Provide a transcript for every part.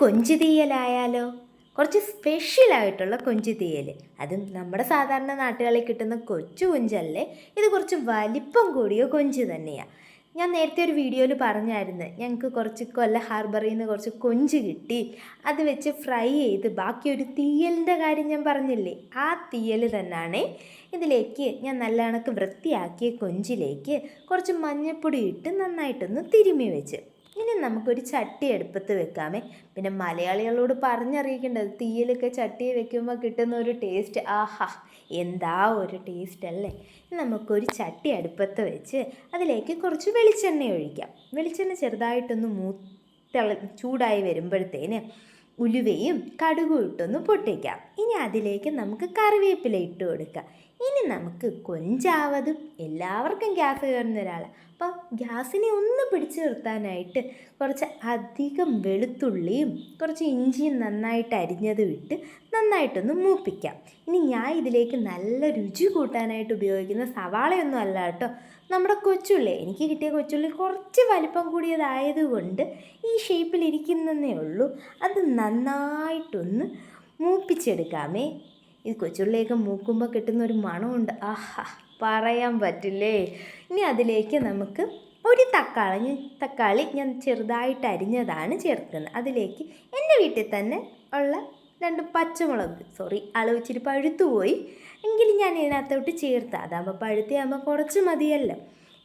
കൊഞ്ച് തീയലായാലോ കുറച്ച് സ്പെഷ്യലായിട്ടുള്ള കൊഞ്ച് തീയൽ അതും നമ്മുടെ സാധാരണ നാട്ടുകളിൽ കിട്ടുന്ന കൊച്ചു കൊഞ്ചല്ലേ? ഇത് കുറച്ച് വലിപ്പം കൂടിയ കൊഞ്ച് തന്നെയാണ് ഞാൻ നേരത്തെ ഒരു വീഡിയോയിൽ പറഞ്ഞായിരുന്നു ഞങ്ങൾക്ക് കുറച്ച് കൊല്ല ഹാർബറിൽ നിന്ന് കുറച്ച് കൊഞ്ച് കിട്ടി. അത് വെച്ച് ഫ്രൈ ചെയ്ത് ബാക്കി ഒരു തീയലിന്റെ കാര്യം ഞാൻ പറഞ്ഞില്ലേ? ആ തീയൽ തന്നെയാണ് ഇതിലേക്ക് ഞാൻ നല്ല കണക്ക് വൃത്തിയാക്കിയ കൊഞ്ചിലേക്ക് കുറച്ച് മഞ്ഞൾപ്പൊടി ഇട്ട് നന്നായിട്ടൊന്ന് തിരുമ്മി വെച്ച്. ഇനി നമുക്കൊരു ചട്ടി അടുപ്പത്ത് വെക്കാമേ. പിന്നെ മലയാളികളോട് പറഞ്ഞറിയിക്കേണ്ടത് തീയിലൊക്കെ ചട്ടി വെക്കുമ്പോൾ കിട്ടുന്ന ഒരു ടേസ്റ്റ് ആഹാ എന്താ ഒരു ടേസ്റ്റ് അല്ലേ? നമുക്കൊരു ചട്ടി അടുപ്പത്ത് വെച്ച് അതിലേക്ക് കുറച്ച് വെളിച്ചെണ്ണ ഒഴിക്കാം. വെളിച്ചെണ്ണ ചെറുതായിട്ടൊന്ന് മൂ ചൂടായി വരുമ്പോഴത്തേന് ഉലുവയും കടുകും ഇട്ടൊന്ന് പൊട്ടിക്കാം. ഇനി അതിലേക്ക് നമുക്ക് കറിവേപ്പില ഇട്ട് കൊടുക്കാം. ഇനി നമുക്ക് കൊഞ്ചാവതും എല്ലാവർക്കും ഗ്യാസ് കയറുന്ന ഒരാളാണ് അപ്പോൾ ഗ്യാസിനെ ഒന്ന് പിടിച്ചു നിർത്താനായിട്ട് കുറച്ച് അധികം വെളുത്തുള്ളിയും കുറച്ച് ഇഞ്ചിയും നന്നായിട്ട് അരിഞ്ഞതും ഇട്ട് നന്നായിട്ടൊന്ന് മൂപ്പിക്കാം. ഇനി ഞാൻ ഇതിലേക്ക് നല്ല രുചി കൂട്ടാനായിട്ട് ഉപയോഗിക്കുന്ന സവാളയൊന്നും അല്ല കേട്ടോ. നമ്മുടെ കൊച്ചുള്ളി എനിക്ക് കിട്ടിയ കൊച്ചുള്ളി കുറച്ച് വലിപ്പം കൂടിയതായതുകൊണ്ട് ഈ ഷേപ്പിലിരിക്കുന്നതേ ഉള്ളൂ. അത് നന്നായിട്ടൊന്ന് മൂപ്പിച്ചെടുക്കാമേ. ഈ കൊച്ചുള്ളിയൊക്കെ മൂക്കുമ്പോൾ കിട്ടുന്ന ഒരു മണമുണ്ട്. ആഹാ പറയാൻ പറ്റില്ലേ? ഇനി അതിലേക്ക് നമുക്ക് ഒരു തക്കാളി തക്കാളി ഞാൻ ചെറുതായിട്ട് അരിഞ്ഞതാണ് ചേർക്കുന്നത്. അതിലേക്ക് എന്റെ വീട്ടിൽ തന്നെ ഉള്ള രണ്ട് പച്ചമുളക് സോറി അളവിച്ചിരി പഴുത്തുപോയി. പഴുത്തു പോയി എങ്കിലും ഞാൻ ഇതിനകത്തോട്ട് ചേർത്ത് അതാകുമ്പോൾ പഴുത്തിയാകുമ്പോൾ കുറച്ച് മതിയല്ലോ.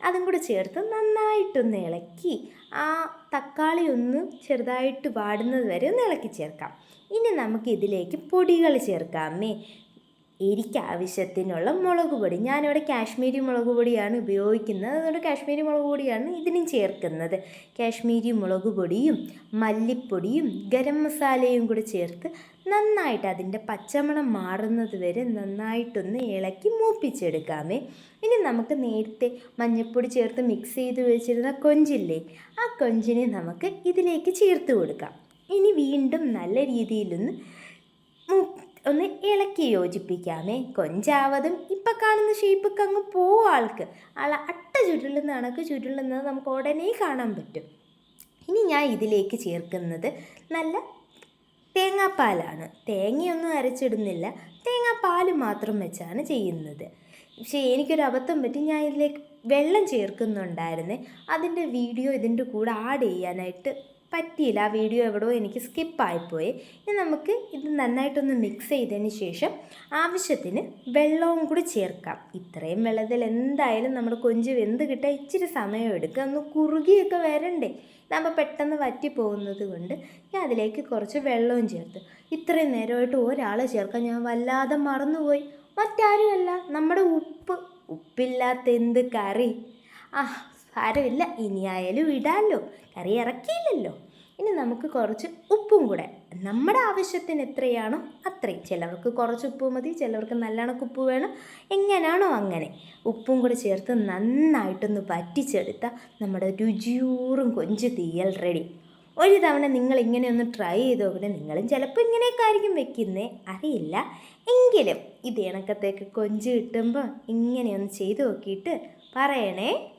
അതും കൂടെ ചേർത്ത് നന്നായിട്ടൊന്ന് ഇളക്കി ആ തക്കാളി ഒന്ന് ചെറുതായിട്ട് വാടുന്നത് വരെ ഒന്ന് ഇളക്കി ചേർക്കാം. ഇനി നമുക്ക് ഇതിലേക്ക് പൊടികൾ ചേർക്കാമേ എരിക്ക് ആവശ്യത്തിനുള്ള മുളക് പൊടി ഞാനിവിടെ കാശ്മീരി മുളക് പൊടിയാണ് ഉപയോഗിക്കുന്നത്. അതുകൊണ്ട് കാശ്മീരി മുളക് പൊടിയാണ് ഇതിനും ചേർക്കുന്നത്. കാശ്മീരി മുളക് പൊടിയും മല്ലിപ്പൊടിയും ഗരം മസാലയും കൂടി ചേർത്ത് നന്നായിട്ട് അതിന്റെ പച്ചമണം മാറുന്നത് വരെ നന്നായിട്ടൊന്ന് ഇളക്കി മൂപ്പിച്ചെടുക്കാമേ. ഇനി നമുക്ക് നേരത്തെ മഞ്ഞൾപ്പൊടി ചേർത്ത് മിക്സ് ചെയ്ത് വെച്ചിരുന്ന കൊഞ്ചില്ലേ ആ കൊഞ്ചിനെ നമുക്ക് ഇതിലേക്ക് ചേർത്ത് കൊടുക്കാം. ഇനി വീണ്ടും നല്ല രീതിയിലൊന്ന് ഒന്ന് ഇളക്കി യോജിപ്പിക്കാമേ. കൊഞ്ചാവതും ഇപ്പം കാണുന്ന ഷേപ്പൊക്കെ അങ്ങ് പോവും ആൾക്ക്. ആളെ അട്ട ചുരുളുന്ന കണക്ക് ചുരുളുന്നത് നമുക്ക് ഉടനെ കാണാൻ പറ്റും. ഇനി ഞാൻ ഇതിലേക്ക് ചേർക്കുന്നത് നല്ല തേങ്ങാപ്പാലാണ്. തേങ്ങയൊന്നും അരച്ചിടുന്നില്ല. തേങ്ങാപ്പാൽ മാത്രം വെച്ചാണ് ചെയ്യുന്നത്. പക്ഷേ എനിക്കൊരു അബദ്ധം പറ്റി ഞാൻ ഇതിലേക്ക് വെള്ളം ചേർക്കുന്നുണ്ടായിരുന്നേ. അതിന്റെ വീഡിയോ ഇതിന്റെ കൂടെ ആഡ് ചെയ്യാനായിട്ട് പറ്റിയില്ല. ആ വീഡിയോ എവിടെയോ എനിക്ക് സ്കിപ്പായിപ്പോയി. ഇനി നമുക്ക് ഇത് നന്നായിട്ടൊന്ന് മിക്സ് ചെയ്തതിന് ശേഷം ആവശ്യത്തിന് വെള്ളവും കൂടി ചേർക്കാം. ഇത്രയും വെള്ളത്തിൽ എന്തായാലും നമ്മുടെ കൊഞ്ച് വെന്ത് കിട്ടാൻ ഇച്ചിരി സമയം എടുക്കുക ഒന്ന് കുറുകിയൊക്കെ വരണ്ടേ? നമ്മൾ പെട്ടെന്ന് വറ്റി പോകുന്നത് കൊണ്ട് ഞാൻ അതിലേക്ക് കുറച്ച് വെള്ളവും ചേർത്ത്. ഇത്രയും നേരമായിട്ട് ഒരാളെ ചേർക്കാൻ ഞാൻ വല്ലാതെ മറന്നുപോയി. മറ്റാരുമല്ല. നമ്മുടെ ഉപ്പ്. ഉപ്പില്ലാത്ത എന്ത് കറി? ആ സാരമില്ല ഇനിയായാലും ഇടാമല്ലോ കറി ഇറക്കിയില്ലല്ലോ. ഇനി നമുക്ക് കുറച്ച് ഉപ്പും കൂടെ. നമ്മുടെ ആവശ്യത്തിന് എത്രയാണോ അത്രയും. ചിലവർക്ക് കുറച്ച് ഉപ്പ് മതി ചിലവർക്ക് നല്ലോണം ഉപ്പ് വേണം. എങ്ങനെയാണോ അങ്ങനെ. ഉപ്പും കൂടെ ചേർത്ത് നന്നായിട്ടൊന്ന് വറ്റിച്ചെടുത്താൽ നമ്മുടെ രുചിയൂറും കൊഞ്ച് തീയൽ റെഡി ഒരു തവണ നിങ്ങൾ ഇങ്ങനെ ഒന്ന് ട്രൈ ചെയ്ത് നോക്കണേ നിങ്ങളും ചിലപ്പോൾ ഇങ്ങനെയൊക്കെ ആയിരിക്കും വെക്കുന്നേ. അറിയില്ല. എങ്കിലും ഇത് ഇണക്കത്തേക്ക് കൊഞ്ച് കിട്ടുമ്പോൾ ഇങ്ങനെയൊന്ന് ചെയ്ത് നോക്കിയിട്ട് പറയണേ.